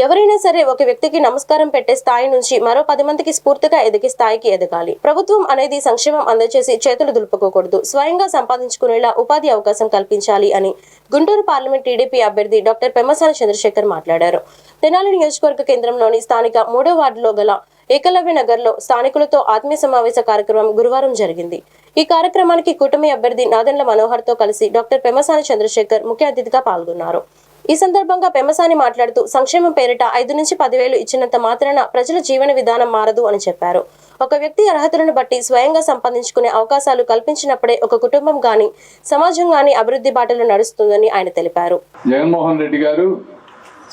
ఎవరైనా సరే ఒక వ్యక్తికి నమస్కారం పెట్టే స్థాయి నుంచి మరో పది మందికి స్ఫూర్తిగా ఎదిగే స్థాయికి ఎదగాలి. ప్రభుత్వం అనేది సంక్షేమం అందజేసి చేతులు దులుపుకోకూడదు. స్వయంగా సంపాదించుకునేలా ఉపాధి అవకాశం కల్పించాలి అని గుంటూరు పార్లమెంట్ టీడీపీ అభ్యర్థి డాక్టర్ పెమ్మసాని చంద్రశేఖర్ మాట్లాడారు. తెనాలి నియోజకవర్గ కేంద్రంలోని స్థానిక మూడో వార్డులో గల ఏకలవ్య నగర్లో స్థానికులతో ఆత్మీయ సమావేశ కార్యక్రమం గురువారం జరిగింది. ఈ కార్యక్రమానికి కూటమి అభ్యర్థి నాదెండ్ల మనోహర్తో కలిసి డాక్టర్ పెమ్మసాని చంద్రశేఖర్ ముఖ్య అతిథిగా పాల్గొన్నారు. ఈ సందర్భంగా పెమసాని మాట్లాడుతూ సంక్షేమం పేరిట ఐదు నుంచి పదివేలు ఇచ్చినంత మాత్రాన ప్రజల జీవన విధానం మారదు అని చెప్పారు. ఒక వ్యక్తి అర్హతలను బట్టి స్వయంగా సంపాదించుకునే అవకాశాలు కల్పించినప్పుడే ఒక కుటుంబం గాని సమాజం గాని అభివృద్ధి బాటలో నడుస్తుందని ఆయన తెలిపారు. జగన్మోహన్ రెడ్డి గారు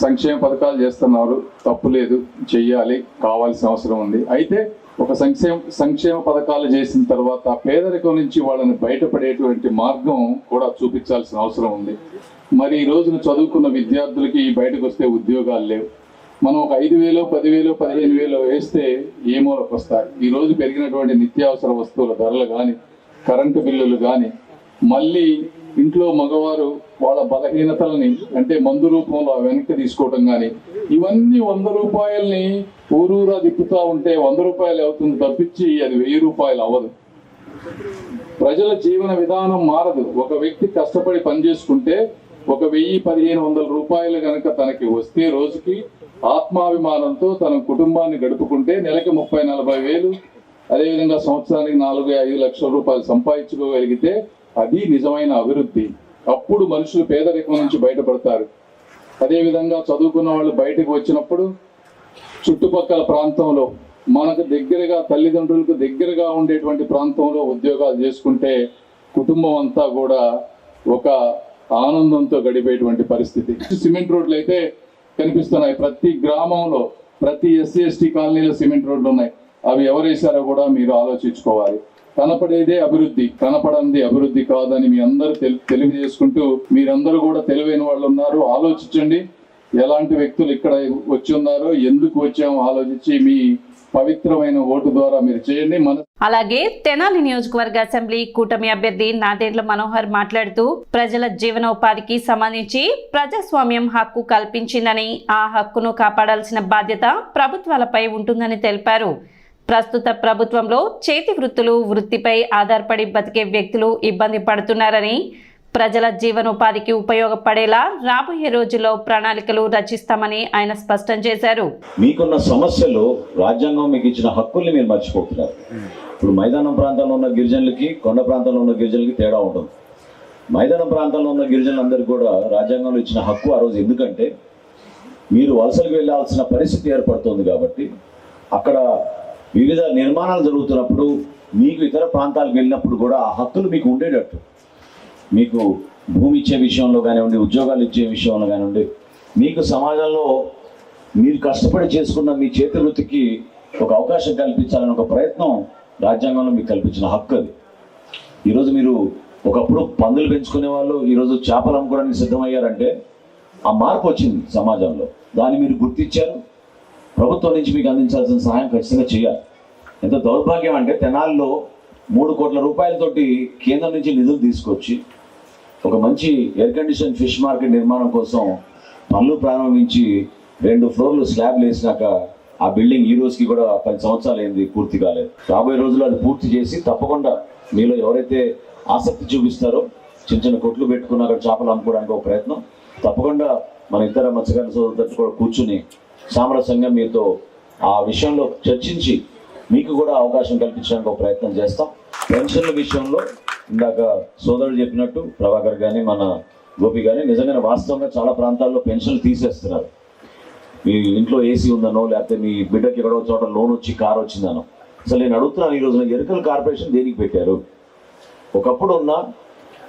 సంక్షేమ పథకాలు చేస్తున్నారు. తప్పు లేదు. చెయ్యాలి. కావాల్సిన అవసరం ఉంది. అయితే ఒక సంక్షేమ సంక్షేమ పథకాలు చేసిన తర్వాత పేదరికం నుంచి వాళ్ళని బయటపడేటువంటి మార్గం కూడా చూపించాల్సిన అవసరం ఉంది. మరి ఈ రోజున చదువుకున్న విద్యార్థులకి బయటకు వస్తే ఉద్యోగాలు లేవు. మనం ఒక ఐదు వేలు పదివేలు పదిహేను వేలు వేస్తే ఏ వస్తాయి? ఈ రోజు పెరిగినటువంటి నిత్యావసర వస్తువుల ధరలు కానీ కరెంటు బిల్లులు కానీ మళ్ళీ ఇంట్లో మగవారు వాళ్ళ బలహీనతల్ని అంటే మందు రూపంలో వెనక్కి తీసుకోవటం కానీ ఇవన్నీ వంద రూపాయల్ని ఊరూరా తిప్పుతా ఉంటే వంద రూపాయలు అవుతుంది తప్పించి అది వెయ్యి రూపాయలు అవ్వదు. ప్రజల జీవన విధానం మారదు. ఒక వ్యక్తి కష్టపడి పని చేసుకుంటే ఒక వెయ్యి పదిహేను వందల రూపాయలు కనుక తనకి వస్తే రోజుకి ఆత్మాభిమానంతో తన కుటుంబాన్ని గడుపుకుంటే నెలకి ముప్పై నలభై వేలు అదేవిధంగా సంవత్సరానికి నాలుగు ఐదు లక్షల రూపాయలు సంపాదించుకోగలిగితే అది నిజమైన అభివృద్ధి. అప్పుడు మనుషులు పేదరికం నుంచి బయటపడతారు. అదేవిధంగా చదువుకున్న వాళ్ళు బయటకు వచ్చినప్పుడు చుట్టుపక్కల ప్రాంతంలో మనకు దగ్గరగా తల్లిదండ్రులకు దగ్గరగా ఉండేటువంటి ప్రాంతంలో ఉద్యోగాలు చేసుకుంటే కుటుంబం అంతా కూడా ఒక ఆనందంతో గడిపేటువంటి పరిస్థితి. సిమెంట్ రోడ్లు అయితే కనిపిస్తున్నాయి. ప్రతి గ్రామంలో ప్రతి ఎస్సీ ఎస్టీ కాలనీలో సిమెంట్ రోడ్లు ఉన్నాయి. అవి ఎవరేశారో కూడా మీరు ఆలోచించుకోవాలి. కనపడేదే అభివృద్ధి కనపడంది అభివృద్ధి కాదని మీ అందరూ తెలి- తెలియజేసుకుంటూ మీరందరూ కూడా తెలివైన వాళ్ళు ఉన్నారు. ఆలోచించండి. ఎలాంటి వ్యక్తులు ఇక్కడ వచ్చి ఉన్నారో ఎందుకు వచ్చామో ఆలోచించి మీ పవిత్రమైన ఓటు ద్వారా మీరు చేయండి. మన అలాగే తెనాలి నియోజకవర్గ అసెంబ్లీ కూటమి అభ్యర్థి నాదేండ్ల మనోహర్ మాట్లాడుతూ ప్రజల జీవనోపాధికి సంబంధించి ప్రజాస్వామ్యం హక్కు కల్పించిందని ఆ హక్కును కాపాడాల్సిన బాధ్యత ప్రభుత్వాలపై ఉంటుందని తెలిపారు. ప్రస్తుత ప్రభుత్వంలో చేతి వృత్తులు వృత్తిపై ఆధారపడి బతికే వ్యక్తులు ఇబ్బంది పడుతున్నారని ప్రజల జీవనోపాధికి ఉపయోగపడేలా రాబోయే రోజుల్లో ప్రణాళికలు రచిస్తామని ఆయన స్పష్టం చేశారు. మీకున్న సమస్యలు రాజ్యాంగం మీకు ఇచ్చిన హక్కుల్ని మీరు మర్చిపోతున్నారు. ఇప్పుడు మైదానం ప్రాంతంలో ఉన్న గిరిజనులకి కొండ ప్రాంతంలో ఉన్న గిరిజనులకి తేడా ఉంటుంది. మైదానం ప్రాంతంలో ఉన్న గిరిజనులందరికీ కూడా రాజ్యాంగంలో ఇచ్చిన హక్కు ఆ రోజు ఎందుకంటే మీరు వలసలకు వెళ్ళాల్సిన పరిస్థితి ఏర్పడుతుంది కాబట్టి అక్కడ వివిధ నిర్మాణాలు జరుగుతున్నప్పుడు మీకు ఇతర ప్రాంతాలకు వెళ్ళినప్పుడు కూడా ఆ హక్కులు మీకు ఉండేటట్టు. మీకు భూమి ఇచ్చే విషయంలో కానివ్వండి ఉద్యోగాలు ఇచ్చే విషయంలో కానివ్వండి మీకు సమాజంలో మీరు కష్టపడి చేసుకున్న మీ చేతి వృత్తికి ఒక అవకాశం కల్పించాలని ఒక ప్రయత్నం రాజ్యాంగంలో మీకు కల్పించిన హక్కు అది. ఈరోజు మీరు ఒకప్పుడు పందులు పెంచుకునే వాళ్ళు ఈరోజు చేపలు అమ్ముకోవడానికి సిద్ధమయ్యారంటే ఆ మార్పు వచ్చింది సమాజంలో. దాన్ని మీరు గుర్తించారు. ప్రభుత్వం నుంచి మీకు అందించాల్సిన సహాయం ఖచ్చితంగా చేయాలి. ఎంత దౌర్భాగ్యం అంటే తెనాల్లో మూడు కోట్ల రూపాయలతోటి కేంద్రం నుంచి నిధులు తీసుకొచ్చి ఒక మంచి ఎయిర్ కండిషన్ ఫిష్ మార్కెట్ నిర్మాణం కోసం పనులు ప్రారంభించి రెండు ఫ్లోర్లు స్లాబ్లు వేసినాక ఆ బిల్డింగ్ ఈ రోజుకి కూడా పది సంవత్సరాలు అయింది పూర్తి కాలేదు. రాబోయే రోజులు అది పూర్తి చేసి తప్పకుండా మీలో ఎవరైతే ఆసక్తి చూపిస్తారో చిన్న చిన్న కొట్లు పెట్టుకున్న అక్కడ చేపలు అమ్ముకోవడానికి ఒక ప్రయత్నం. తప్పకుండా మన ఇతర మత్స్యకారుల సోదరులతో కూడా కూర్చుని సామరస్యంగా మీతో ఆ విషయంలో చర్చించి మీకు కూడా అవకాశం కల్పించడానికి ఒక ప్రయత్నం చేస్తాం. పెన్షన్ల విషయంలో ఇందాక సోదరుడు చెప్పినట్టు ప్రభాకర్ కానీ మన గోపి కానీ నిజంగానే వాస్తవంగా చాలా ప్రాంతాల్లో పెన్షన్లు తీసేస్తున్నారు. మీ ఇంట్లో ఏసీ ఉందనో లేకపోతే మీ బిడ్డకి ఎక్కడో చోట లోన్ వచ్చి కార్ వచ్చిందనో. అసలు నేను అడుగుతున్నాను ఈ రోజున ఎరుకల్ కార్పొరేషన్ దేనికి పెట్టారు? ఒకప్పుడు ఉన్న